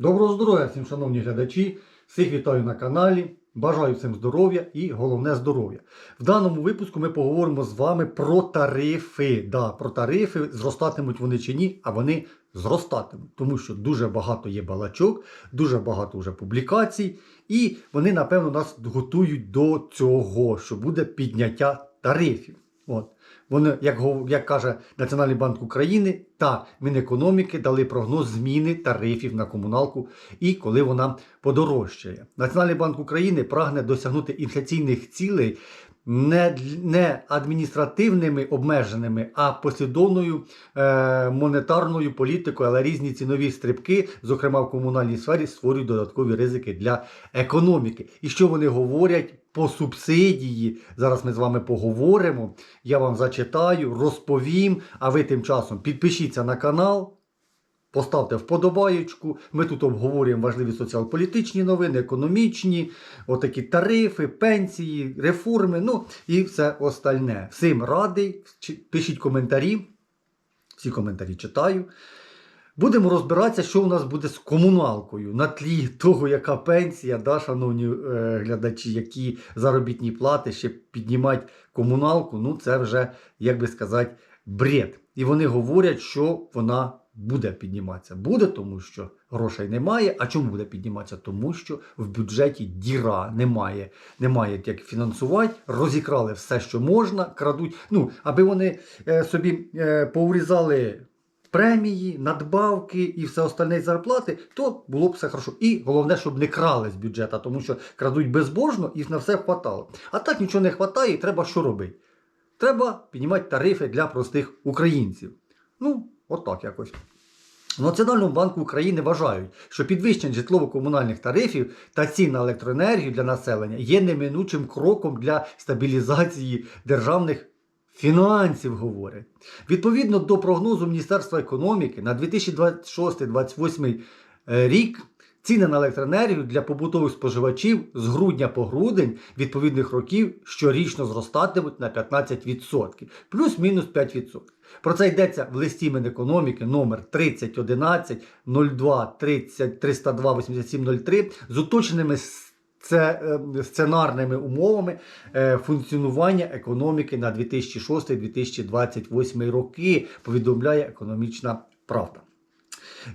Доброго здоров'я всім, шановні глядачі. Всіх вітаю на каналі. Бажаю всім здоров'я і головне здоров'я. В даному випуску ми поговоримо з вами про тарифи. Да, про тарифи зростатимуть вони чи ні, а вони зростатимуть, тому що дуже багато є балачок, дуже багато вже публікацій, і вони, напевно, нас готують до цього, що буде підняття тарифів. От. Вони, як, як каже Національний банк України та Мінекономіки, дали прогноз зміни тарифів на комуналку і коли вона подорожчає. Національний банк України прагне досягнути інфляційних цілей не, не адміністративними обмеженими, а послідовною е, монетарною політикою, але різні цінові стрибки, зокрема в комунальній сфері, створюють додаткові ризики для економіки. І що вони говорять по субсидії? Зараз ми з вами поговоримо. Я вам зачитаю, розповім. А ви тим часом підпишіться на канал. Поставте вподобаєчку. Ми тут обговорюємо важливі соціал-політичні новини, економічні, отакі тарифи, пенсії, реформи, ну і все остальне. Всім радий. Пишіть коментарі. Всі коментарі читаю. Будемо розбиратися, що у нас буде з комуналкою на тлі того, яка пенсія, да, шановні е, глядачі, які заробітні плати ще піднімати комуналку. Ну, це вже, як би сказати, бред. І вони говорять, що вона буде підніматися. Буде, тому що грошей немає. А чому буде підніматися? Тому що в бюджеті діра немає. Немає як фінансувати, розікрали все, що можна, крадуть. Ну, аби вони е, собі е, поурізали премії, надбавки і все остальне зарплати, то було б все хорошо. І головне, щоб не крали з бюджету, тому що крадуть безбожно і на все хватало. А так нічого не хватає, і треба що робити? Треба піднімати тарифи для простих українців. Ну, отак якось. В Національному банку України вважають, що підвищення житлово-комунальних тарифів та цін на електроенергію для населення є неминучим кроком для стабілізації державних фінансів, говорять. Відповідно до прогнозу Міністерства економіки на 2026-2028 рік ціни на електроенергію для побутових споживачів з грудня по грудень відповідних років щорічно зростатимуть на 15%, плюс-мінус 5%. Про це йдеться в листі Мінекономіки номер 3011 02 30 302 8703 з уточненими це е, сценарними умовами е, функціонування економіки на 2006-2028 роки, повідомляє економічна правда.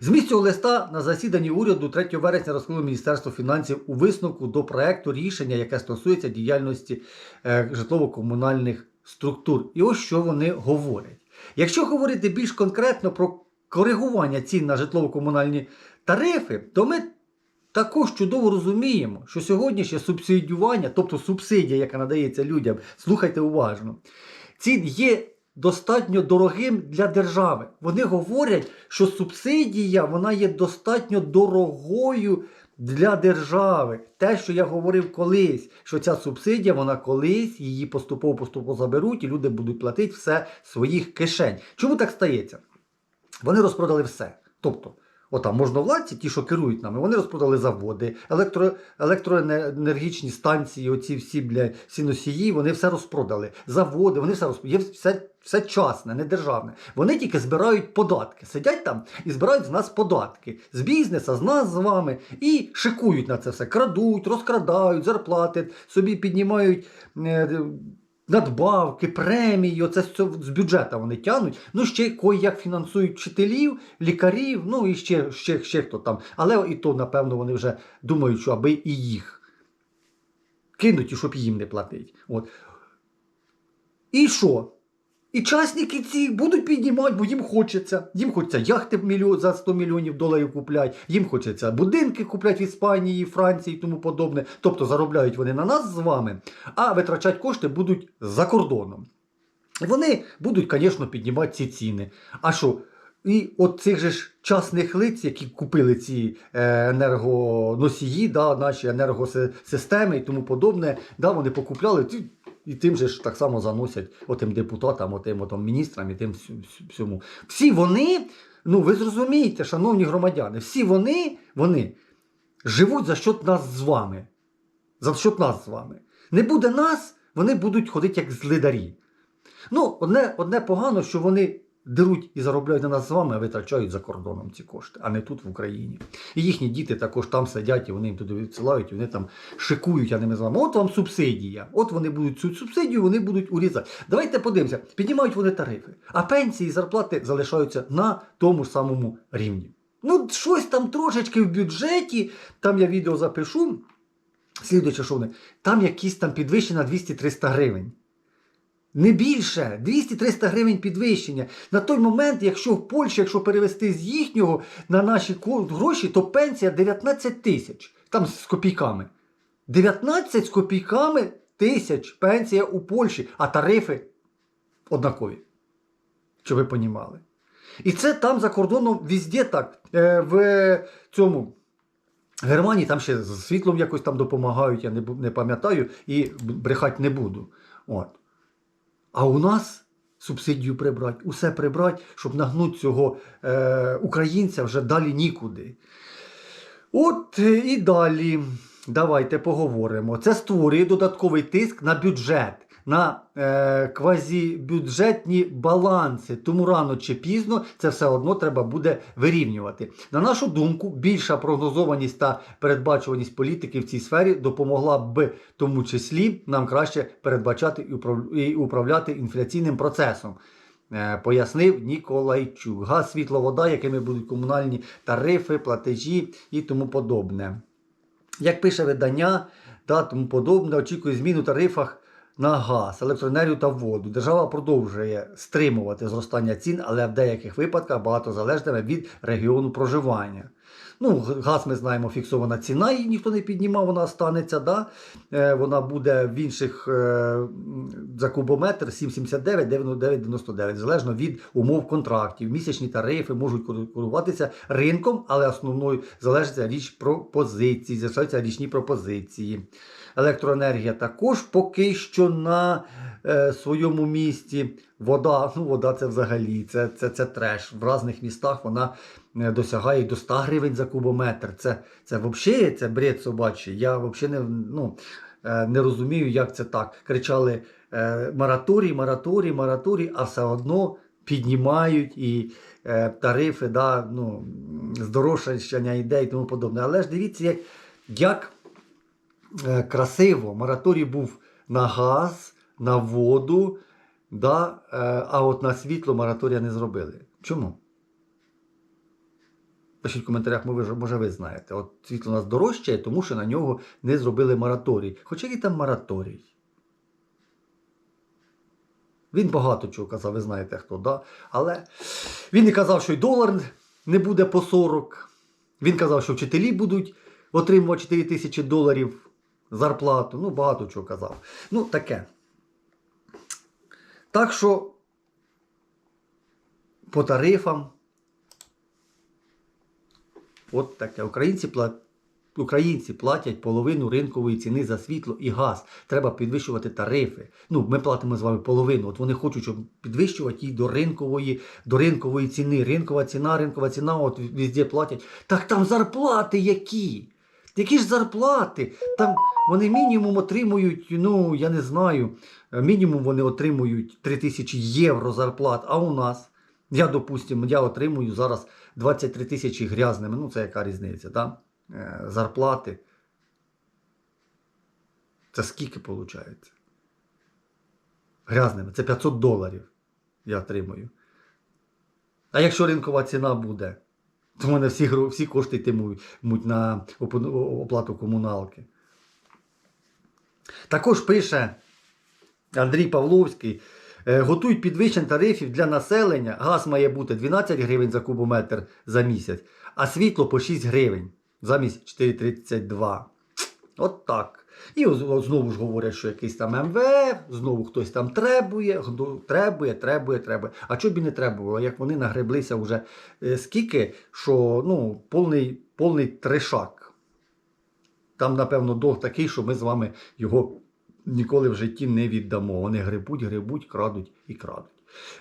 Зміст цього листа на засіданні уряду 3 вересня розкрило Міністерство фінансів у висновку до проекту рішення, яке стосується діяльності е, житлово-комунальних структур. І ось що вони говорять. Якщо говорити більш конкретно про коригування цін на житлово-комунальні тарифи, то ми також чудово розуміємо, що сьогоднішнє субсидіювання, тобто субсидія, яка надається людям, слухайте уважно, цін є достатньо дорогим для держави. Вони говорять, що субсидія вона є достатньо дорогою для держави. Те, що я говорив колись, що ця субсидія, вона колись її поступово-поступово заберуть, і люди будуть платити все своїх кишень. Чому так стається? Вони розпродали все. Тобто, отам можновладці, ті, що керують нами, вони розпродали заводи, електро, електроенергічні станції, оці всі бля, всі носії, вони все розпродали. Заводи, вони все розпродали. Є все, все частне, не державне. Вони тільки збирають податки. Сидять там і збирають з нас податки. З бізнеса, з нас з вами. І шикують на це все. Крадуть, розкрадають, зарплати, собі піднімають. е, надбавки, премії, оце з, бюджету вони тягнуть. Ну, ще кої як фінансують вчителів, лікарів, ну і ще, ще, ще хто там. Але і то, напевно, вони вже думають, що аби і їх кинуть, і щоб їм не платить. От. І що? І частники ці будуть піднімати, бо їм хочеться. Їм хочеться яхти за 100 мільйонів доларів купляти, їм хочеться будинки купляти в Іспанії, Франції і тому подобне. Тобто заробляють вони на нас з вами, а витрачати кошти будуть за кордоном. Вони будуть, звісно, піднімати ці ціни. А що? І от цих же ж частних лиць, які купили ці е, енергоносії, да, наші енергосистеми і тому подобне, да, вони покупляли і тим же ж так само заносять отим депутатам, отим, отим міністрам і тим всьому. Всі вони, ну ви зрозумієте, шановні громадяни, всі вони, вони живуть за счет нас з вами. За счет нас з вами. Не буде нас, вони будуть ходити як злидарі. Ну, одне, одне погано, що вони деруть і заробляють на нас з вами, а витрачають за кордоном ці кошти, а не тут в Україні. І їхні діти також там сидять, і вони їм туди відсилають, і вони там шикують, а не ми з вами. От вам субсидія. От вони будуть цю субсидію, вони будуть урізати. Давайте подивимося, піднімають вони тарифи, а пенсії і зарплати залишаються на тому ж самому рівні. Ну, щось там трошечки в бюджеті, там я відео запишу. Слідуючи, що вони, там якісь там підвищення на 200-300 гривень. Не більше 200-300 гривень підвищення. На той момент, якщо в Польщі, якщо перевести з їхнього на наші гроші, то пенсія 19 тисяч. Там з копійками. 19 з копійками тисяч пенсія у Польщі, а тарифи однакові. Щоб ви понімали. І це там за кордоном везде так. Е, в цьому. В Германії там ще з світлом якось там допомагають, я не пам'ятаю і брехати не буду. От. А у нас субсидію прибрати, усе прибрати, щоб нагнути цього е, українця вже далі нікуди. От е, і далі. Давайте поговоримо. Це створює додатковий тиск на бюджет, на е, квазібюджетні баланси. Тому рано чи пізно це все одно треба буде вирівнювати. На нашу думку, більша прогнозованість та передбачуваність політики в цій сфері допомогла б тому числі нам краще передбачати і управляти інфляційним процесом. е, Пояснив Ніколайчук. Газ, світло, вода, якими будуть комунальні тарифи, платежі і тому подобне. Як пише видання та тому подобне, очікує змін у тарифах на газ, електроенергію та воду. Держава продовжує стримувати зростання цін, але в деяких випадках багато залежатиме від регіону проживання. Ну, газ ми знаємо, фіксована ціна, її ніхто не піднімав, вона станеться. Да? Е, вона буде в інших е, за кубометр 7,79, 99,99, залежно від умов контрактів. Місячні тарифи можуть кору- ринком, але основною залежиться річ пропозиції, залишаються річні пропозиції. Електроенергія також поки що на е, своєму місці. Вода, ну вода це взагалі, це, це, це треш. В різних містах вона е, досягає до 100 гривень за кубометр. Це, це взагалі це бред собачий. Я взагалі не, ну, е, не розумію, як це так. Кричали е, мораторій, мораторій, мораторій, а все одно піднімають і тарифи, да, ну, здорожчання йде і тому подобне. Але ж дивіться, як, як красиво. Мораторій був на газ, на воду, да, е, а от на світло мораторія не зробили. Чому? Пишіть в коментарях, може, ви знаєте. От світло у нас дорожчає, тому що на нього не зробили мораторій. Хоча який там мораторій? Він багато чого казав, ви знаєте хто, да? але він не казав, що й долар не буде по 40. Він казав, що вчителі будуть отримувати 4 тисячі доларів зарплату. Ну, багато чого казав. Ну, таке. Так що по тарифам. От таке. Українці платять. Українці платять половину ринкової ціни за світло і газ. Треба підвищувати тарифи. Ну, ми платимо з вами половину. От вони хочуть, щоб підвищувати її до ринкової, до ринкової ціни. Ринкова ціна, ринкова ціна, от везде платять. Так там зарплати які? Які ж зарплати? Там вони мінімум отримують, ну я не знаю, мінімум вони отримують 3 тисячі євро зарплат, а у нас. Я, допустимо, я отримую зараз 23 тисячі грязними. Ну, це яка різниця, да? Е, зарплати. Це скільки виходить? Грязними. Це 500 доларів я отримую. А якщо ринкова ціна буде, то в мене всі, всі кошти йтимуть на оплату комуналки. Також пише Андрій Павловський. е, Готують підвищення тарифів для населення. Газ має бути 12 гривень за кубометр за місяць, а світло по 6 гривень замість 4,32. От так. І знову ж говорять, що якийсь там МВФ, знову хтось там требує, требує, требує, требує. А чого б і не требувало, як вони нагреблися вже е, скільки, що ну, повний, повний трешак. Там, напевно, долг такий, що ми з вами його ніколи в житті не віддамо. Вони грибуть, грибуть, крадуть і крадуть.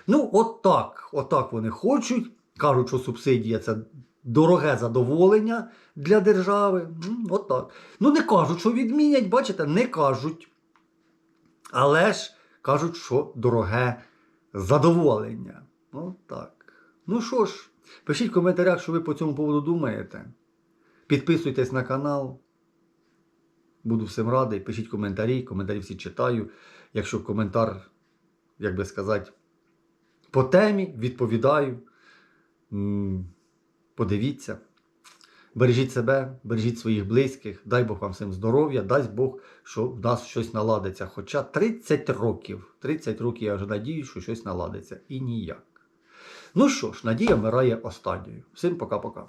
Ну, от так, от так вони хочуть. Кажуть, що субсидія це дороге задоволення для держави. От так. Ну, не кажуть, що відмінять, бачите, не кажуть. Але ж кажуть, що дороге задоволення. От так. Ну що ж, пишіть в коментарях, що ви по цьому поводу думаєте. Підписуйтесь на канал. Буду всім радий. Пишіть коментарі, коментарі всі читаю. Якщо коментар, як би сказати, по темі, відповідаю. Подивіться. Бережіть себе, бережіть своїх близьких, дай Бог вам всім здоров'я, дасть Бог, що в нас щось наладиться. Хоча 30 років, 30 років я вже надію, що щось наладиться. І ніяк. Ну що ж, надія вмирає останньою. Всім пока-пока.